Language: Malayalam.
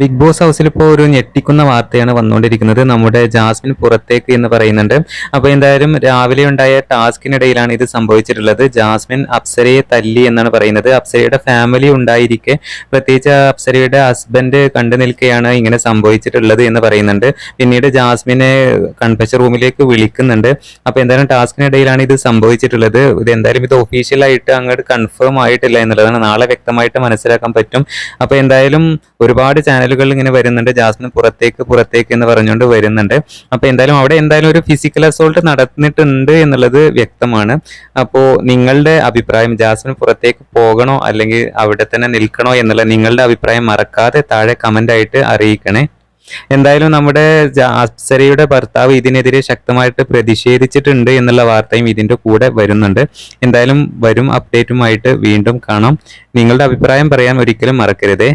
ബിഗ് ബോസ് ഹൗസിൽ ഇപ്പോൾ ഒരു ഞെട്ടിക്കുന്ന വാർത്തയാണ് വന്നുകൊണ്ടിരിക്കുന്നത്. നമ്മുടെ ജാസ്മിൻ പുറത്തേക്ക് എന്ന് പറയുന്നുണ്ട്. അപ്പോൾ എന്തായാലും രാവിലെ ഉണ്ടായ ടാസ്കിനിടയിലാണ് ഇത് സംഭവിച്ചിട്ടുള്ളത്. ജാസ്മിൻ അപ്സരയെ തല്ലി എന്നാണ് പറയുന്നത്. അപ്സരയുടെ ഫാമിലി ഉണ്ടായിരിക്കെ. പ്രത്യേകിച്ച് അപ്സരയുടെ ഹസ്ബൻഡ് കണ്ടു നിൽക്കുകയാണ് ഇങ്ങനെ സംഭവിച്ചിട്ടുള്ളത് എന്ന് പറയുന്നുണ്ട്. പിന്നീട് ജാസ്മിനെ കൺഫെഷൻ റൂമിലേക്ക് വിളിക്കുന്നുണ്ട്. അപ്പോൾ എന്തായാലും ടാസ്കിനിടയിലാണ് ഇത് സംഭവിച്ചിട്ടുള്ളത്. ഇത് എന്തായാലും ഇത് ഒഫീഷ്യലായിട്ട് അങ്ങോട്ട് കൺഫേം ആയിട്ടില്ല എന്നുള്ളതാണ്. നാളെ വ്യക്തമായിട്ട് മനസ്സിലാക്കാൻ പറ്റും. അപ്പോൾ എന്തായാലും ഒരുപാട് ചാനലുകൾ ഇങ്ങനെ വരുന്നുണ്ട്. ജാസ്മിൻ പുറത്തേക്ക് പുറത്തേക്ക് എന്ന് പറഞ്ഞുകൊണ്ട് വരുന്നുണ്ട്. അപ്പോൾ എന്തായാലും അവിടെ എന്തായാലും ഒരു ഫിസിക്കൽ അസോൾട്ട് നടന്നിട്ടുണ്ട് എന്നുള്ളത് വ്യക്തമാണ്. അപ്പോൾ നിങ്ങളുടെ അഭിപ്രായം ജാസ്മിൻ പുറത്തേക്ക് പോകണോ അല്ലെങ്കിൽ അവിടെ തന്നെ നിൽക്കണോ എന്നുള്ള നിങ്ങളുടെ അഭിപ്രായം മറക്കാതെ താഴെ കമന്റ് ആയിട്ട് അറിയിക്കണേ. എന്തായാലും നമ്മുടെ അപ്സരയുടെ ഭർത്താവ് ഇതിനെതിരെ ശക്തമായിട്ട് പ്രതിഷേധിച്ചിട്ടുണ്ട് എന്നുള്ള വാർത്തയും ഇതിന്റെ കൂടെ വരുന്നുണ്ട്. എന്തായാലും വരും അപ്ഡേറ്റുമായിട്ട് വീണ്ടും കാണാം. നിങ്ങളുടെ അഭിപ്രായം പറയാൻ ഒരിക്കലും മറക്കരുതേ.